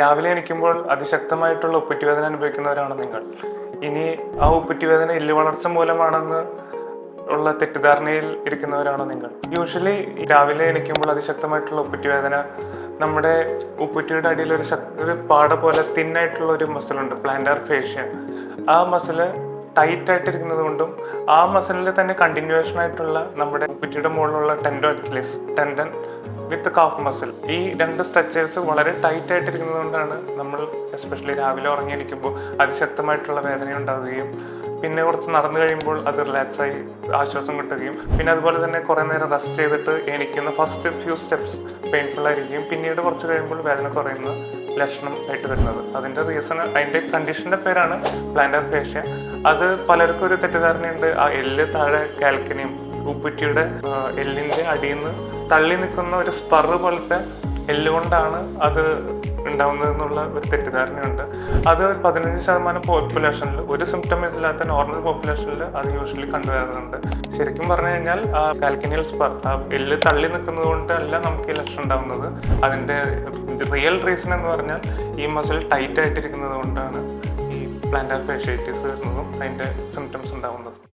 രാവിലെ എണീക്കുമ്പോൾ അതിശക്തമായിട്ടുള്ള ഉപ്പറ്റി വേദന അനുഭവിക്കുന്നവരാണ് നിങ്ങൾ. ഇനി ആ ഉപ്പറ്റി വേദന എല്ല് വളർച്ച മൂലമാണെന്ന് ഉള്ള തെറ്റിദ്ധാരണയിൽ ഇരിക്കുന്നവരാണ് നിങ്ങൾ. യൂഷ്വലി രാവിലെ എണീക്കുമ്പോൾ അതിശക്തമായിട്ടുള്ള ഉപ്പറ്റി വേദന നമ്മുടെ ഉപ്പുറ്റിയുടെ അടിയിൽ ഒരു ഒരു പാട പോലെ തിന്നായിട്ടുള്ള ഒരു മസിലുണ്ട് പ്ലാന്റാർ ഫേഷ്യ ആ മസിൽ ടൈറ്റ് ആയിട്ടിരിക്കുന്നത് കൊണ്ടും ആ മസിലിൽ തന്നെ കണ്ടിന്യൂവേഷൻ ആയിട്ടുള്ള നമ്മുടെ പിറ്റിയുടെ മുകളിലുള്ള tendo Achilles tendon with calf muscle ഈ രണ്ട് സ്ട്രെച്ചേഴ്സ് വളരെ ടൈറ്റ് ആയിട്ടിരിക്കുന്നത് കൊണ്ടാണ് നമ്മൾ എസ്പെഷ്യലി രാവിലെ ഉറങ്ങിയിരിക്കുമ്പോൾ അതിശക്തമായിട്ടുള്ള വേദന ഉണ്ടാവുകയും പിന്നെ കുറച്ച് നടന്നു കഴിയുമ്പോൾ അത് റിലാക്സ് ആയി ആശ്വാസം കിട്ടുകയും പിന്നെ അതുപോലെ തന്നെ കുറേ നേരം റെസ്റ്റ് ചെയ്തിട്ട് എനിക്ക് ഫസ്റ്റ് ഫ്യൂ സ്റ്റെപ്സ് പെയിൻഫുൾ ആയിരിക്കും. പിന്നീട് കുറച്ച് കഴിയുമ്പോൾ വേദന കുറയുന്ന ലക്ഷണം ആയിട്ട് വരുന്നത്. അതിന്റെ റീസൺ അതിന്റെ കണ്ടീഷന്റെ പേരാണ് പ്ലാന്റർ ഫേഷ്യ അത് പലർക്കും ഒരു തെറ്റിദ്ധാരണയുണ്ട്. ആ എല്ല് താഴെ കാൽക്കനിയും ഉപ്പുറ്റിയുടെ എല്ലിന്റെ അടിയിൽ നിന്ന് തള്ളി നിൽക്കുന്ന ഒരു സ്പർ പോലത്തെ എല്ലുകൊണ്ടാണ് അത് ഉണ്ടാവുന്നത് എന്നുള്ള ഒരു തെറ്റിദ്ധാരണയുണ്ട്. അത് പതിനഞ്ച് ശതമാനം പോപ്പുലേഷനിൽ ഒരു സിംറ്റം ഇല്ലാത്ത നോർമൽ പോപ്പുലേഷനിൽ അത് യൂഷ്വലി കണ്ടുവരുന്നുണ്ട്. ശരിക്കും പറഞ്ഞു കഴിഞ്ഞാൽ കാൽക്കനിയൽ സ്പർ ആ എല്ല് തള്ളി നിൽക്കുന്നത് കൊണ്ടല്ല നമുക്ക് ഈ ലക്ഷണം ഉണ്ടാവുന്നത്. അതിന്റെ റിയൽ റീസൺ എന്ന് പറഞ്ഞാൽ ഈ മസിൽ ടൈറ്റ് ആയിട്ടിരിക്കുന്നത് കൊണ്ടാണ് ഈ പ്ലാന്റാർ ഫേഷ്യേറ്റീസ് വരുന്നതും അതിന്റെ സിംറ്റംസ് ഉണ്ടാവുന്നതും.